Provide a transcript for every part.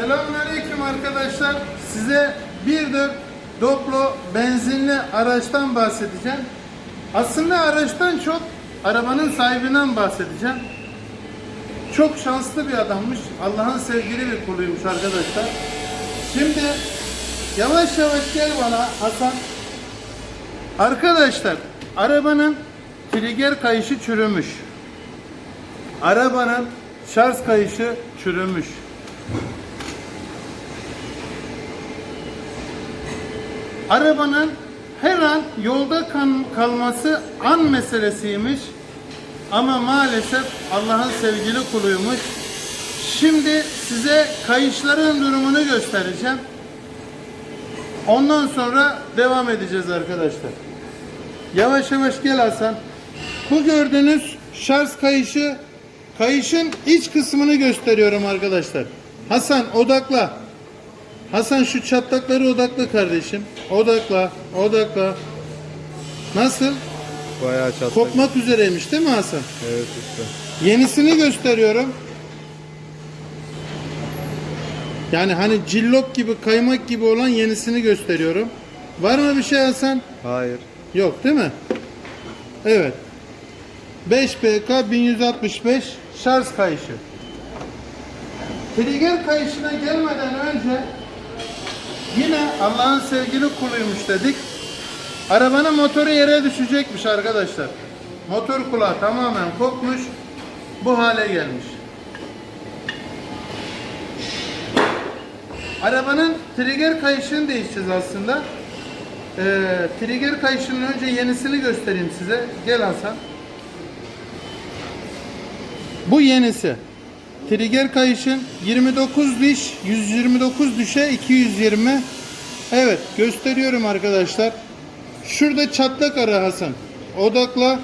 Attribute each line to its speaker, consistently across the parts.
Speaker 1: Selamünaleyküm arkadaşlar. Size 1.4 Doblo benzinli araçtan bahsedeceğim. Aslında araçtan çok arabanın sahibinden bahsedeceğim. Çok şanslı bir adammış. Allah'ın sevgili bir kuluymuş arkadaşlar. Şimdi yavaş yavaş gel bana Hasan. Arkadaşlar arabanın trigger kayışı çürümüş. Arabanın şarj kayışı çürümüş. Arabanın her an yolda kalması an meselesiymiş. Ama maalesef Allah'ın sevgili kuluymuş. Şimdi size kayışların durumunu göstereceğim. Ondan sonra devam edeceğiz arkadaşlar. Yavaş yavaş gel Hasan. Bu gördüğünüz şarj kayışı kayışın iç kısmını gösteriyorum arkadaşlar. Hasan odakla. Hasan şu çatlakları odakla kardeşim. Odakla, odakla. Nasıl?
Speaker 2: Bayağı çatlak.
Speaker 1: Kopmak üzereymiş değil mi Hasan?
Speaker 2: Evet usta.
Speaker 1: Yenisini gösteriyorum. Yani hani cillop gibi, kaymak gibi olan yenisini gösteriyorum. Var mı bir şey Hasan?
Speaker 2: Hayır.
Speaker 1: Yok değil mi? Evet. 5 PK 1165 şarj kayışı. Trigger kayışına gelmeden önce yine Allah'ın sevgili kuluymuş dedik. Arabanın motoru yere düşecekmiş arkadaşlar. Motor kulağı tamamen kopmuş. Bu hale gelmiş. Arabanın trigger kayışını değişeceğiz aslında. Ee, trigger kayışının önce yenisini göstereyim size. Gel Hasan. Bu yenisi. Trigger kayışın 29 diş, 129 düşe 220. Evet, gösteriyorum arkadaşlar. Şurada çatlak ara Hasan. Odakla.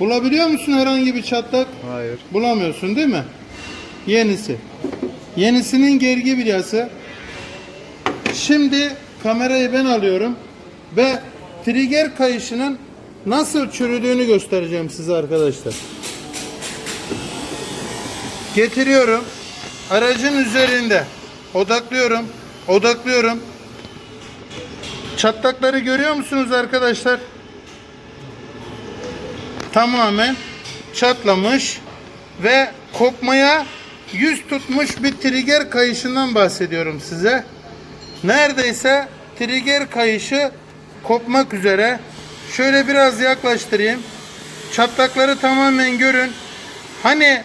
Speaker 1: Bulabiliyor musun herhangi bir çatlak?
Speaker 2: Hayır.
Speaker 1: Bulamıyorsun değil mi? Yenisi. Yenisinin gergi bilyası. Şimdi kamerayı ben alıyorum ve trigger kayışının nasıl çürüdüğünü göstereceğim size arkadaşlar. Getiriyorum. Aracın üzerinde. Odaklıyorum. Odaklıyorum. Çatlakları görüyor musunuz arkadaşlar? Tamamen çatlamış ve kopmaya yüz tutmuş bir trigger kayışından bahsediyorum size. Neredeyse trigger kayışı kopmak üzere. Şöyle biraz yaklaştırayım. Çatlakları tamamen görün. Hani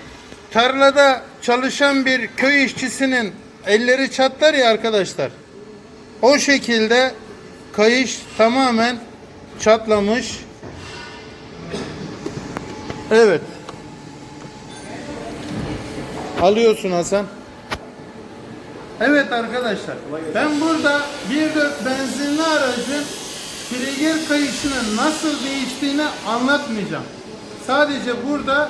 Speaker 1: tarlada çalışan bir köy işçisinin elleri çatlar ya arkadaşlar. O şekilde kayış tamamen çatlamış. Evet. Alıyorsun Hasan. Evet arkadaşlar. Ben burada 1.4 benzinli aracın trigger kayışının nasıl değiştiğini anlatmayacağım. Sadece burada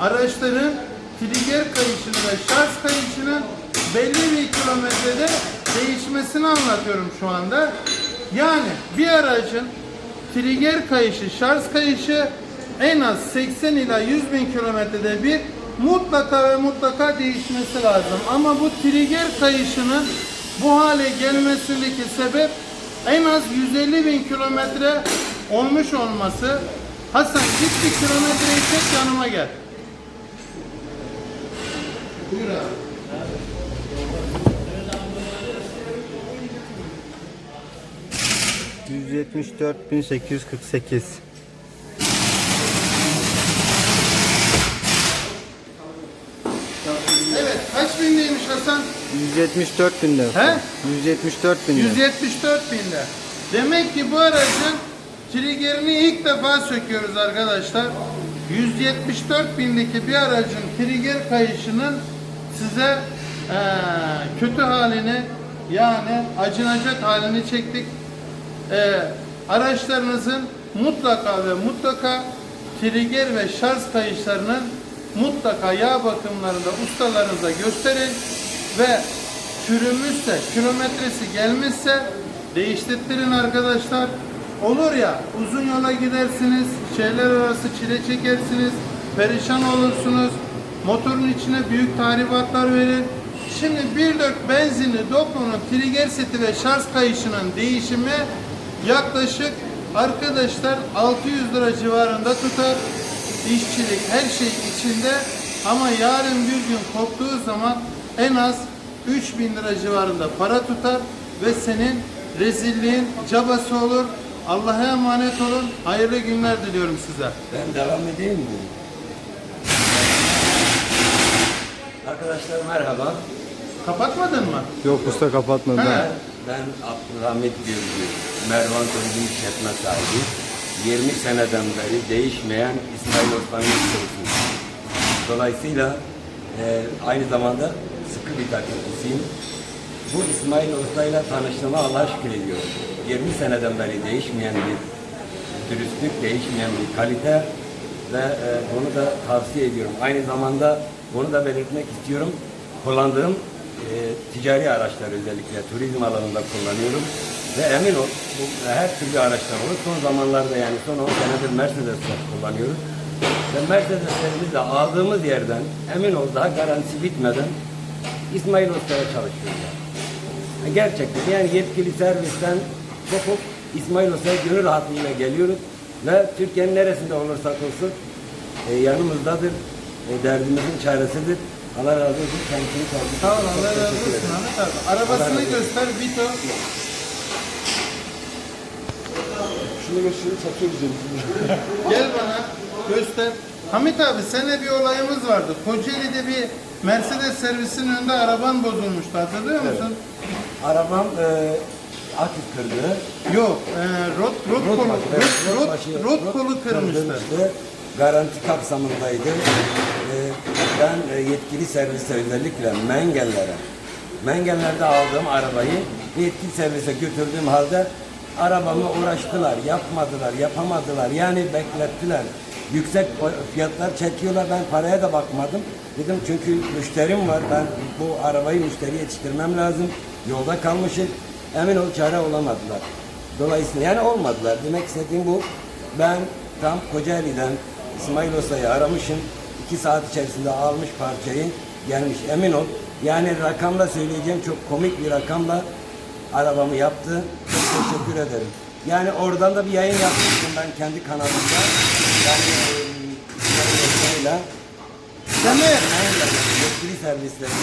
Speaker 1: araçların trigger kayışını ve şarj kayışının belli bir kilometrede değişmesini anlatıyorum şu anda. Yani bir aracın trigger kayışı, şarj kayışı en az 80 ila 100 bin kilometrede bir mutlaka ve mutlaka değişmesi lazım. Ama bu trigger kayışının bu hale gelmesindeki sebep en az 150 bin kilometre olmuş olması. Hasan git bir kilometreyi çek yanıma gel. Buyur abi.
Speaker 2: %74.848.
Speaker 1: Evet kaç bindeymiş Hasan?
Speaker 2: 174 binde.
Speaker 1: He?
Speaker 2: 174 binde.
Speaker 1: 174 binde. Demek ki bu aracın triggerini ilk defa söküyoruz arkadaşlar. 174 bindeki bir aracın trigger kayışının size eee, kötü halini yani acınacak halini çektik. Eee, araçlarınızın mutlaka ve mutlaka trigger ve şarj kayışlarının mutlaka yağ bakımlarında ustalarınıza gösterin ve çürümüşse, kilometresi gelmişse değiştirtirin arkadaşlar. Olur ya uzun yola gidersiniz, şehirler arası çile çekersiniz, perişan olursunuz. Motorun içine büyük tahribatlar verir. Şimdi 1.4 benzinli Doblo'nun trigger seti ve şarj kayışının değişimi yaklaşık arkadaşlar 600 lira civarında tutar. İşçilik her şey içinde ama yarın bir gün koptuğu zaman en az 3000 lira civarında para tutar ve senin rezilliğin cabası olur. Allah'a emanet olun. Hayırlı günler diliyorum size.
Speaker 3: Ben devam edeyim mi? Arkadaşlar merhaba.
Speaker 1: Kapatmadın mı?
Speaker 2: Yok usta kapatmadı.
Speaker 1: He.
Speaker 2: Ben-
Speaker 3: Ben Abdülhamit Gürgü, Mervan Turizm İşletme sahibi. 20 seneden beri değişmeyen İsmail Osman'ın çalışıyoruz. Dolayısıyla e, aynı zamanda sıkı bir takipçisiyim. Bu İsmail Usta'yla tanıştığıma Allah'a şükür ediyorum. 20 seneden beri değişmeyen bir dürüstlük, değişmeyen bir kalite ve e, bunu da tavsiye ediyorum. Aynı zamanda bunu da belirtmek istiyorum. Kullandığım e, ticari araçlar özellikle turizm alanında kullanıyorum. Ve emin ol bu her türlü araçlar olur. Son zamanlarda yani son 10 senedir Mercedes'ler kullanıyoruz. Ve Mercedes'lerimizi de aldığımız yerden emin ol daha garantisi bitmeden İsmail Usta'ya çalışıyoruz. Yani. Gerçekten yani yetkili servisten kopup İsmail Usta'ya gönül rahatlığıyla geliyoruz. Ve Türkiye'nin neresinde olursak olsun e, yanımızdadır. E, derdimizin çaresidir. Allah razı olsun. Kendisini kaldırsın.
Speaker 1: Sağ ol Allah razı olsun. Ahmet abi. Arabasını göster Vito.
Speaker 4: Şunu gösterip satıyoruz yani.
Speaker 1: Gel bana göster. Hamit abi seninle bir olayımız vardı. Kocaeli'de bir Mercedes servisinin önünde araban bozulmuştu hatırlıyor musun?
Speaker 3: Arabam e, akü kırdı.
Speaker 1: Yok, e, rot, rot,
Speaker 3: Rot
Speaker 1: kolu,
Speaker 3: başı, evet,
Speaker 1: rot, rot,
Speaker 3: başı-
Speaker 1: rot
Speaker 3: rot
Speaker 1: kolu kırmıştı.
Speaker 3: kırılmıştı. Garanti kapsamındaydı. Ben e, yetkili servise özellikle Mengenlere, Mengenler'de aldığım arabayı yetkili servise götürdüğüm halde arabamı uğraştılar, yapmadılar, yapamadılar. Yani beklettiler. Yüksek fiyatlar çekiyorlar. Ben paraya da bakmadım. Dedim çünkü müşterim var. Ben bu arabayı müşteriye yetiştirmem lazım. Yolda kalmışım. Emin ol çare olamadılar. Dolayısıyla yani olmadılar. Demek istediğim bu. Ben tam Kocaeli'den İsmail Usta'yı aramışım. İki saat içerisinde almış parçayı. Gelmiş emin ol. Yani rakamla söyleyeceğim çok komik bir rakamla arabamı yaptı. Çok teşekkür ederim. Yani oradan da bir yayın yapmıştım ben kendi kanalımda. Yani e,
Speaker 1: Değil mi?
Speaker 3: yetkili servislerine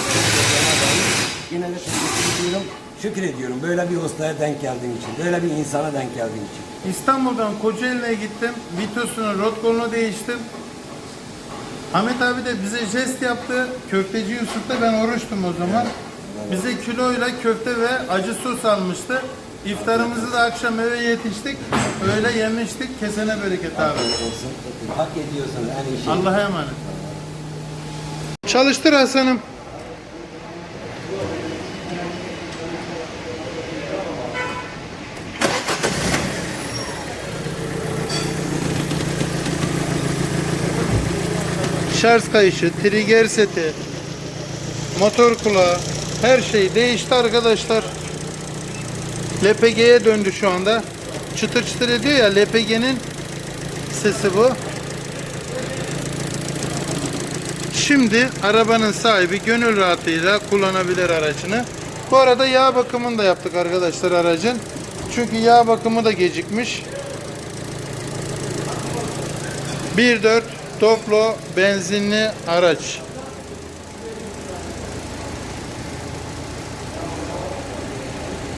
Speaker 3: yine de teşekkür ediyorum. Şükür ediyorum böyle bir ustaya denk geldiğim için, böyle bir insana denk geldiğim için.
Speaker 1: İstanbul'dan Kocaeli'ne gittim. Vitos'unu, rot kolunu değiştim. Ahmet abi de bize jest yaptı. Köfteci Yusuf'ta ben oruçtum o zaman. Bize kiloyla köfte ve acı sos almıştı. İftarımızı da akşam eve yetiştik. Öyle yemiştik. Kesene bereket abi.
Speaker 3: Hak ediyorsun en iyi şey.
Speaker 1: Allah'a emanet. Çalıştır Hasan'ım. Şarj kayışı, trigger seti, motor kulağı, her şey değişti arkadaşlar. LPG'ye döndü şu anda. Çıtır çıtır ediyor ya LPG'nin sesi bu. Şimdi arabanın sahibi gönül rahatlığıyla kullanabilir aracını. Bu arada yağ bakımını da yaptık arkadaşlar aracın. Çünkü yağ bakımı da gecikmiş. 1.4 Doblo benzinli araç.